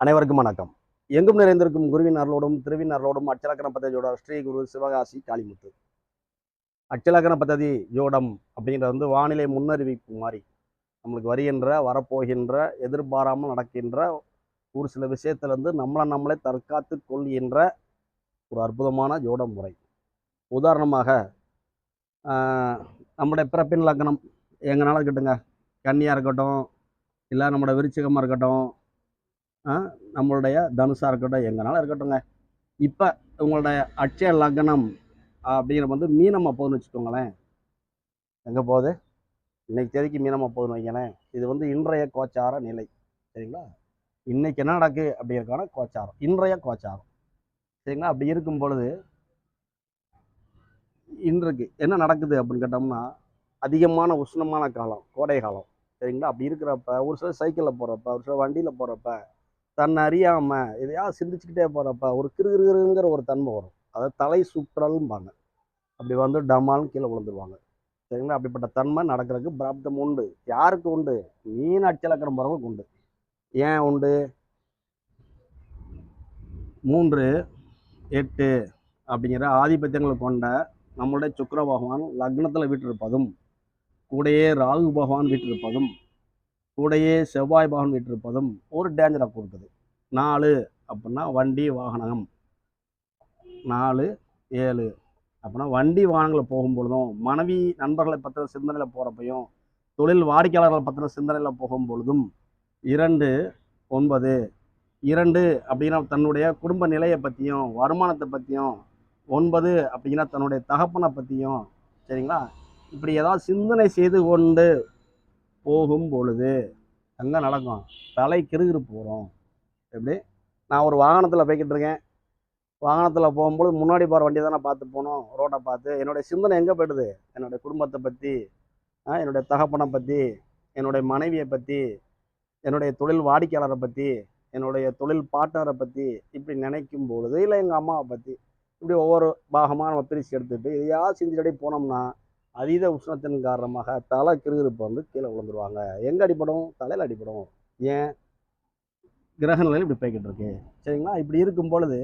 அனைவருக்கும் வணக்கம். எங்கும் நிறைந்திருக்கும் குருவின் அருளோடும் திருவின் அருளோடும் அச்சலக்கண பத்ததியோட ஸ்ரீ குரு சிவகாசி காளிமுத்து. அச்சலக்கண பத்ததி ஜோடம் அப்படிங்கிறது வந்து வானிலை முன்னறிவிப்பு மாதிரி. நம்மளுக்கு வருகின்ற வரப்போகின்ற எதிர்பாராமல் நடக்கின்ற ஒரு சில விஷயத்திலேருந்து நம்மளை நம்மளை தற்காத்து கொள்கின்ற ஒரு அற்புதமான ஜோட முறை. உதாரணமாக நம்முடைய பிறப்பின் லக்கணம் எங்கனாலும் இருக்கட்டுங்க கன்னியாக இருக்கட்டும் இல்லை நம்மளோட விருச்சிகமாக இருக்கட்டும் நம்மளுடைய தனுசாக இருக்கட்டும் எங்கனாலும் இருக்கட்டுங்க இப்போ உங்களுடைய அட்சய லக்னம் அப்படிங்கிற வந்து மீனமாக போகுதுன்னு வச்சுக்கோங்களேன். எங்கே போகுது? இன்னைக்கு தேதிக்கு மீனமாக போகுதுன்னு வைங்களேன். இது வந்து இன்றைய கோச்சார நிலை. சரிங்களா? இன்னைக்கு என்ன நடக்கு? அப்படிங்கிறக்கான கோச்சாரம். இன்றைய கோச்சாரம். சரிங்களா? அப்படி இருக்கும் பொழுது இன்றைக்கு என்ன நடக்குது அப்படின்னு கேட்டோம்னா அதிகமான உஷ்ணமான காலம் கோடை காலம். சரிங்களா? அப்படி இருக்கிறப்ப ஒரு சில சைக்கிளில் போகிறப்ப ஒரு சில வண்டியில் போகிறப்ப தன்னை அறியாமல் எதையாவது சிந்திச்சுக்கிட்டே போகிறப்ப ஒரு கிருகிருங்கிற ஒரு தன்மை வரும். அதாவது தலை சுற்றல்பாங்க அப்படி வந்து டமால்னு கீழே விழுந்துருவாங்க. சரிங்களா? அப்படிப்பட்ட தன்மை நடக்கிறதுக்கு பிராப்தம் உண்டு. யாருக்கு உண்டு? மீன் அச்சலக்கிற போகிறவங்களுக்கு உண்டு. ஏன் உண்டு? மூன்று எட்டு அப்படிங்கிற ஆதிபத்தியங்களை கொண்ட நம்மளுடைய சுக்கர பகவான் லக்னத்தில் வீட்டிருப்பதும் கூடையே ராகு பகவான் வீட்டிருப்பதும் கூடையே செவ்வாய் பகவான் விட்டிருப்பதும் ஒரு டேஞ்சரை கொடுக்குது நாலு அப்படின்னா வண்டி வாகனம். நாலு ஏழு அப்படின்னா வண்டி வாகனங்களில் போகும்பொழுதும் மனைவி நண்பர்களை பற்றின சிந்தனையில் போகிறப்பையும் தொழில் வாடிக்கையாளர்களை பற்றின சிந்தனையில் போகும் பொழுதும் இரண்டு ஒன்பது. இரண்டு அப்படின்னா தன்னுடைய குடும்ப நிலையை பற்றியும் வருமானத்தை பற்றியும் ஒன்பது அப்படின்னா தன்னுடைய தகப்பனை பற்றியும் சரிங்களா? இப்படி ஏதாவது சிந்தனை செய்து கொண்டு போகும் பொழுது அங்கே நடக்கும்? தலை கிருகிருப்பு வரும். எப்படி? நான் ஒரு வாகனத்தில் போய்கிட்டு இருக்கேன். வாகனத்தில் போகும்போது முன்னாடி போகிற வண்டி தானே பார்த்து போகணும். ரோட்டை பார்த்து என்னுடைய சிந்தனை எங்கே போயிடுது? என்னுடைய குடும்பத்தை பற்றி என்னுடைய தகப்பனை பற்றி என்னுடைய மனைவியை பற்றி என்னுடைய தொழில் வாடிக்கையாளரை பற்றி என்னுடைய தொழில் பார்ட்னரை பற்றி இப்படி நினைக்கும் பொழுது இல்லை எங்கள் அம்மாவை பற்றி இப்படி ஒவ்வொரு பாகமாக நம்ம பிரித்து எடுத்துகிட்டு இதையாவது செஞ்சுட்டே போனோம்னா அதீத உஷ்ணத்தின் காரணமாக தலை கிருகிருப்பு வந்து கீழே விழுந்துருவாங்க. எங்கே அடிப்படும் தலையில் அடிப்படும் ஏன்? கிரக நிலையில் இப்படி போய்கிட்டு இருக்கு. சரிங்களா? இப்படி இருக்கும் பொழுது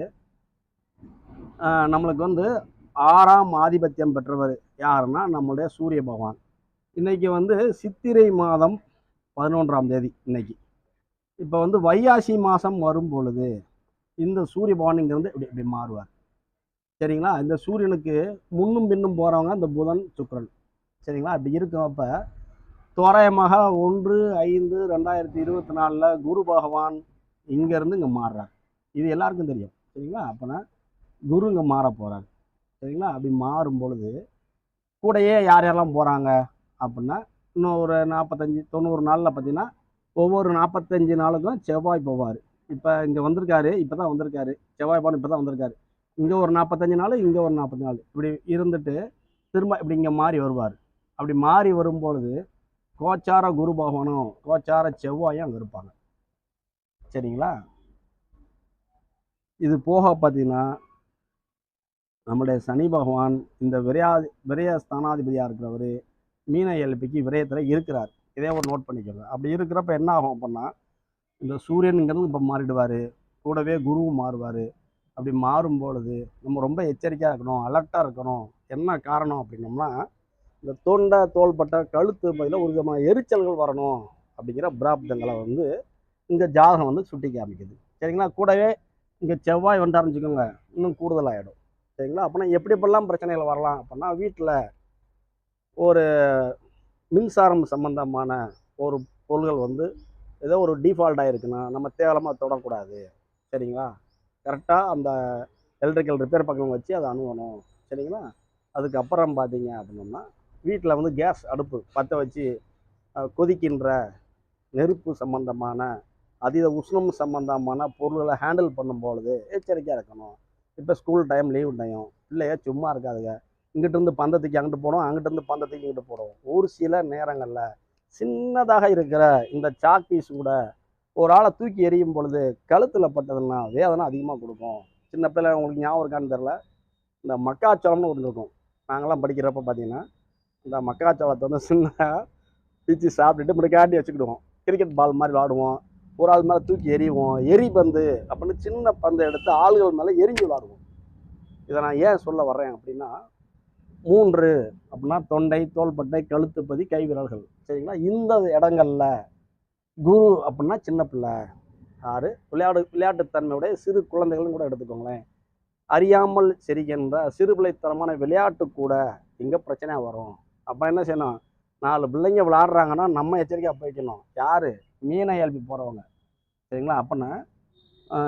நம்மளுக்கு வந்து ஆறாம் ஆதிபத்தியம் பெற்றவர் யாருன்னா நம்மளுடைய சூரிய பகவான். இன்றைக்கி வந்து சித்திரை மாதம் பதினொன்றாம் தேதி இன்னைக்கு. இப்போ வந்து வையாசி மாதம் வரும் பொழுது இந்த சூரிய பகவான் இங்கேருந்து இப்படி இப்படி மாறுவார். சரிங்களா? இந்த சூரியனுக்கு முன்னும் பின்னும் போகிறவங்க இந்த புதன் சுக்கரன். சரிங்களா? அப்படி இருக்கிறப்ப தோராயமாக ஒன்று ஐந்து ரெண்டாயிரத்தி இருபத்தி நாலில் குரு பகவான் இங்கேருந்து இங்கே மாறுறார். இது எல்லாருக்கும் தெரியும். சரிங்களா? அப்போனா குரு இங்கே மாற போகிறார் சரிங்களா? அப்படி மாறும் பொழுது கூடயே யார் யாரெல்லாம் போகிறாங்க அப்படின்னா இன்னும் ஒரு நாற்பத்தஞ்சு தொண்ணூறு நாளில் பார்த்தீங்கன்னா ஒவ்வொரு நாற்பத்தஞ்சு நாளுக்கும் செவ்வாய் போவார். இப்போ இங்கே வந்திருக்காரு இப்போ தான் வந்திருக்காரு. செவ்வாய் பவன் இப்போ தான் வந்திருக்காரு. இங்கே ஒரு நாற்பத்தஞ்சு நாள் இங்கே ஒரு நாற்பத்தஞ்சு நாள். இப்படி இருந்துட்டு திரும்ப இப்படி இங்கே மாறி வருவார். அப்படி மாறி வரும்பொழுது கோச்சார குரு பகவானும் கோச்சார செவ்வாயும் அங்கே இருப்பாங்க. சரிங்களா? இது போக பார்த்தீங்கன்னா நம்முடைய சனி பகவான் இந்த விரையா விரய ஸ்தானாதிபதியாக இருக்கிறவர் மீன எல்பிக்கு விரயத்தில் இருக்கிறார். இதே ஒரு நோட் பண்ணிக்கோங்க அப்படி இருக்கிறப்ப என்ன ஆகும் அப்படின்னா இந்த சூரியனுங்கிறது இப்போ மாறிடுவார். கூடவே குருவும் மாறுவார். அப்படி மாறும் பொழுது நம்ம ரொம்ப எச்சரிக்கையாக இருக்கணும் அலர்ட்டாக இருக்கணும் என்ன காரணம் அப்படின்னோம்னா இந்த தொண்டை தோள்பட்டை கழுத்து பதிலாக ஒரு விதமான எரிச்சல்கள் வரணும் அப்படிங்கிற பிராப்தங்களை வந்து இந்த ஜாதகம் வந்து சுட்டி காமிக்குது. சரிங்களா? கூடவே இங்கே செவ்வாய் வந்துட்டாருன்னு வச்சுக்கோங்க இன்னும் கூடுதலாகிடும் சரிங்களா? அப்படின்னா எப்படி எப்படிலாம் பிரச்சனைகள் வரலாம் அப்படின்னா வீட்டில் ஒரு மின்சாரம் சம்பந்தமான ஒரு பொருள்கள் வந்து ஏதோ ஒரு டிஃபால்ட் ஆகிருக்குன்னா நம்ம தேவலமாக தொடக்கூடாது. சரிங்களா? கரெக்டாக அந்த எலக்ட்ரிக்கல் ரிப்பேர் பக்கம் வச்சு அதை அணுகணும். சரிங்களா? அதுக்கப்புறம் பார்த்தீங்க அப்படின்னோம்னா வீட்டில் வந்து கேஸ் அடுப்பு பற்ற வச்சு கொதிக்கின்ற நெருப்பு சம்பந்தமான அதீத உஷ்ணம் சம்பந்தமான பொருள்களை ஹேண்டில் பண்ணும்பொழுது எச்சரிக்கையாக இருக்கணும். இப்போ ஸ்கூல் டைம் லீவ் டைம். பிள்ளைய சும்மா இருக்காதுங்க. இங்கிட்டிருந்து பந்தத்துக்கு அங்கிட்டு போனோம் அங்கிட்டருந்து பந்தத்துக்கு இங்கிட்டு போகிறோம் ஒரு சில நேரங்களில் சின்னதாக இருக்கிற இந்த சாக் பீஸ் கூட ஒரு ஆளை தூக்கி எறியும் பொழுது கழுத்தில் பட்டதுன்னா வேதனை அதிகமாக கொடுக்கும். சின்ன பிள்ளை உங்களுக்கு ஞாபகம் இருக்கான்னு தெரில இந்த மக்காச்சோளம்னு ஒன்று இருக்கும். நாங்களாம் படிக்கிறப்ப பார்த்தீங்கன்னா இந்த மக்காச்சோளத்தை வந்து சின்ன பிச்சு சாப்பிட்டுட்டு இப்படி வச்சுக்கிடுவோம். கிரிக்கெட் பால் மாதிரி விளாடுவோம். ஒரு ஆள் மேலே தூக்கி எறிவோம். எரி பந்து அப்படின்னு சின்ன பந்தை எடுத்து ஆளுகள் மேலே எரிஞ்சு விளாடுவோம். இதை நான் ஏன் சொல்ல வர்றேன் அப்படின்னா மூன்று அப்படின்னா தொண்டை தோள்பட்டை கழுத்துப்பதி கை விரல்கள். சரிங்களா? இந்த இடங்கள்ல குரு அப்படின்னா சின்ன பிள்ளை. ஆறு விளையாடு விளையாட்டுத்தன்மையுடைய சிறு குழந்தைகள்னு கூட எடுத்துக்கோங்களேன். அறியாமல் சரின்றால் சிறு பிள்ளைத்தனமான விளையாட்டு கூட இங்கே பிரச்சனையாக வரும். அப்போ என்ன செய்யணும்? நாலு பிள்ளைங்க விளாட்றாங்கன்னா நம்ம எச்சரிக்கையாக போய்க்கணும். யார்? மீனை எழுப்பி போகிறவங்க சரிங்களா? அப்போனா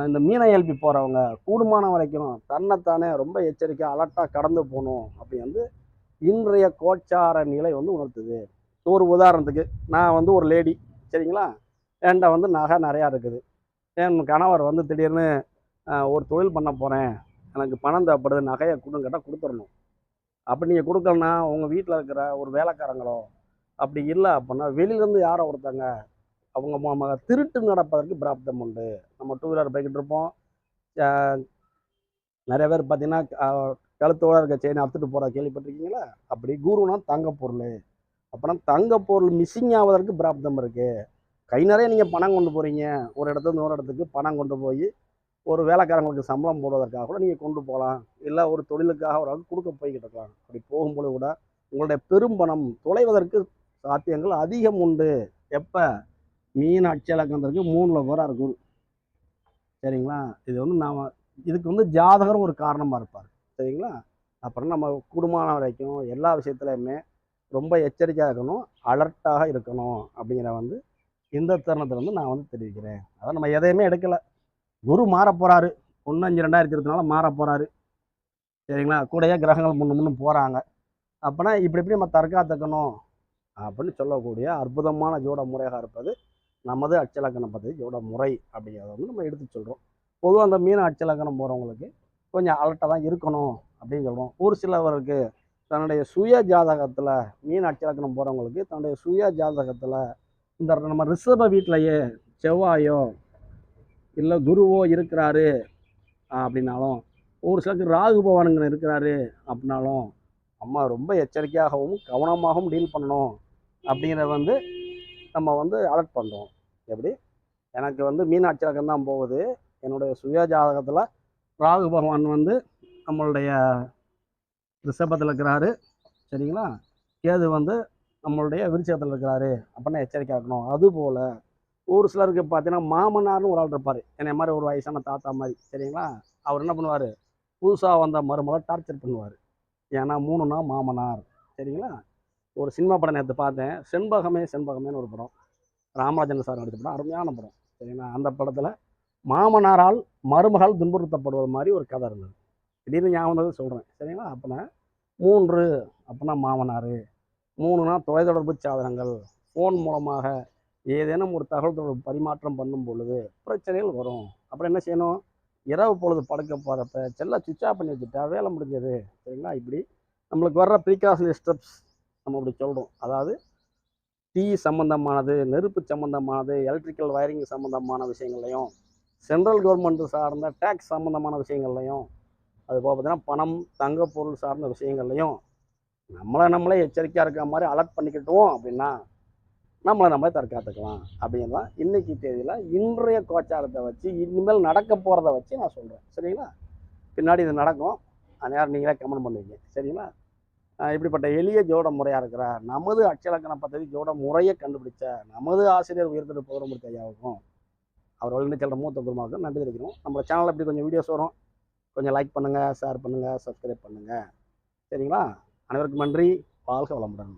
இந்த மீனை எழுப்பி போகிறவங்க கூடுமான வரைக்கும் தன்னைத்தானே ரொம்ப எச்சரிக்கையாக அலர்ட்டாக கடந்து போகணும் அப்படி வந்து இன்றைய கோச்சார நிலை வந்து உணர்த்துது. ஒரு உதாரணத்துக்கு நான் வந்து ஒரு லேடி சரிங்களா? என்கிட்ட வந்து நகை நிறையா இருக்குது. என் கணவர் வந்து திடீர்னு ஒரு தொழில் பண்ண போகிறேன் எனக்கு பணம் தேவைப்படுது. நகையை கொடுன்னு கேட்டால் கொடுத்துடணும் அப்படி நீங்கள் கொடுக்கலன்னா உங்கள் வீட்டில் இருக்கிற ஒரு வேலைக்காரங்களோ அப்படி இல்லை அப்படின்னா வெளியிலேருந்து யாரோ ஒருத்தங்க அவங்க திருட்டு நடப்பதற்கு பிராப்தம் உண்டு. நம்ம டூ வீலர் போய்கிட்டு இருப்போம். நிறைய பேர் பார்த்தீங்கன்னா கழுத்தோட இருக்க செயின் அறுத்துட்டு போகிற கேள்விப்பட்டிருக்கீங்களா? அப்படி குருனா தங்க பொருள். அப்புறம் தங்க பொருள் மிஸ்ஸிங் ஆவதற்கு பிராப்தம் இருக்குது கை நிறைய நீங்கள் பணம் கொண்டு போகிறீங்க ஒரு இடத்துல இருந்து ஒரு இடத்துக்கு பணம் கொண்டு போய் ஒரு வேலைக்காரங்களுக்கு சம்பளம் போடுவதற்காக கூட நீங்கள் கொண்டு போகலாம். இல்லை ஒரு தொழிலுக்காக ஒரு ஆளுக்கு கொடுக்க போய்கிட்டு இருக்கலாம். அப்படி போகும்போது கூட உங்களுடைய பெரும் பணம் தொலைவதற்கு சாத்தியங்கள் அதிகம் உண்டு. எப்போ? மீன் அச்சலக்கந்தருக்கு மூணில் போகிறார் குரு சரிங்களா? இது வந்து நாம் இதுக்கு வந்து ஜாதகரும் ஒரு காரணமாக இருப்பார். சரிங்களா? அப்புறம் நம்ம குடும்பம் வரைக்கும் எல்லா விஷயத்துலையுமே ரொம்ப எச்சரிக்கையாக இருக்கணும் அலர்ட்டாக இருக்கணும் அப்படிங்கிற வந்து இந்த தருணத்தில் வந்து நான் வந்து தெரிவிக்கிறேன். அதான் நம்ம எதையுமே எடுக்கலை. குரு மாற போகிறாரு ஒன்று அஞ்சு ரெண்டாயிரத்தி இருபத்தி நாலு மாற போகிறாரு சரிங்களா? கூடையே கிரகங்கள் முன்னு முன்னு போகிறாங்க அப்போனா இப்படி இப்படி நம்ம தற்காத்துக்கணும் அப்படின்னு சொல்லக்கூடிய அற்புதமான ஜோட முறையாக இருப்பது நமது அச்சலக்கணம் பற்றி ஜோட முறை அப்படிங்கிறத வந்து நம்ம எடுத்து சொல்கிறோம் பொதுவாக அந்த மீன் அச்சலக்கணம் போகிறவங்களுக்கு கொஞ்சம் அலர்ட்டாக தான் இருக்கணும் அப்படின்னு சொல்கிறோம் ஒரு சிலவருக்கு தன்னுடைய சுய ஜாதகத்தில் மீன் அச்சலக்கணம் போகிறவங்களுக்கு தன்னுடைய சுய ஜாதகத்தில் இந்த நம்ம ரிஷப வீட்டிலையே செவ்வாயோ இல்லை குருவோ இருக்கிறாரு அப்படின்னாலும் ஒரு சிலருக்கு ராகு பகவானுங்க இருக்கிறாரு அப்படின்னாலும் அம்மா ரொம்ப எச்சரிக்கையாகவும் கவனமாகவும் டீல் பண்ணணும் அப்படிங்கிறத வந்து நம்ம வந்து அலர்ட் பண்ணுறோம் எப்படி? எனக்கு வந்து மீனாட்சி அச்சலக்கம் தான் போகுது. என்னுடைய சுய ஜாதகத்தில் ராகு பகவான் வந்து நம்மளுடைய ரிஷபத்தில் இருக்கிறாரு. சரிங்களா? கேது வந்து நம்மளுடைய விருச்சகத்தில் இருக்கிறாரு அப்படின்னா எச்சரிக்கை இருக்கணும் அதுபோல் ஒரு சிலருக்கு பார்த்தீங்கன்னா மாமனார்னு ஒரு ஆள் இருப்பார். என்னை மாதிரி ஒரு வயசான தாத்தா மாதிரி. சரிங்களா? அவர் என்ன பண்ணுவார்? புதுசாக வந்த மருமகளை டார்ச்சர் பண்ணுவார். ஏன்னா மூணுனா மாமனார். சரிங்களா? ஒரு சினிமா படம் நேற்று பார்த்தேன். செண்பகமே செண்பகமேன்னு ஒரு படம். ராமராஜன் சார் நடித்த படம். அருமையான படம். சரிங்களா? அந்த படத்தில் மாமனாரால் மருமகள் துன்புறுத்தப்படுவது மாதிரி ஒரு கதை இருந்தது. திடீர்னு ஞாபகம் சொல்கிறேன் சரிங்களா? அப்போனா மூன்று அப்படின்னா மாமனார். மூணுனா தொலைத்தொடர்பு சாதனங்கள். ஃபோன் மூலமாக ஏதேனும் ஒரு தகவல் தொடர்பு பரிமாற்றம் பண்ணும் பொழுது பிரச்சனைகள் வரும். அப்புறம் என்ன செய்யணும்? இரவு பொழுது படுக்க போகிறப்ப செல்ல சுவிட்ச் ஆஃப் பண்ணி வச்சுட்டா வேலை முடிஞ்சது. சரிங்களா? இப்படி நம்மளுக்கு வர்ற ப்ரீகாஷனரி ஸ்டெப்ஸ் நம்ம இப்படி சொல்கிறோம் அதாவது டீ சம்மந்தமானது நெருப்பு சம்மந்தமானது எலக்ட்ரிக்கல் வயரிங் சம்மந்தமான விஷயங்கள்லையும் சென்ட்ரல் கவர்மெண்ட் சார்ந்த டேக்ஸ் சம்மந்தமான விஷயங்கள்லையும் அது போக பார்த்தீங்கன்னா பணம் தங்க பொருள் சார்ந்த விஷயங்கள்லையும் நம்மளை நம்மளே எச்சரிக்கையாக இருக்கிற மாதிரி அலர்ட் பண்ணிக்கிட்டோம் அப்படின்னா நம்மளை நம்மளே தற்காத்துக்கலாம் அப்படிங்கிறதான் இன்னைக்கு தேதியில் இன்றைய கோச்சாரத்தை வச்சு இனிமேல் நடக்க போகிறத வச்சு நான் சொல்கிறேன் சரிங்களா? பின்னாடி இது நடக்கும். அந்நேரம் நீங்களே கமெண்ட் பண்ணுவீங்க. சரிங்களா? இப்படிப்பட்ட எளிய ஜோட முறையாக இருக்கிற நமது அச்சலக்கண பദ്ധதி ஜோட முறையை கண்டுபிடிச்ச நமது ஆசிரியர் உயர்த்திட்டு பௌரமூர்த்தி ஐயாவுக்கும் அவர் வழிந்து செல்ற மூத்த குருமாவுக்கும் நன்றி தெரிவிக்கிறோம். நம்ம சேனலில் இப்படி கொஞ்சம் வீடியோஸ் வரும். கொஞ்சம் லைக் பண்ணுங்கள் ஷேர் பண்ணுங்கள் சப்ஸ்கிரைப் பண்ணுங்கள் சரிங்களா? அனைவருக்கும் நன்றி. வாழ்க வளமுடன்.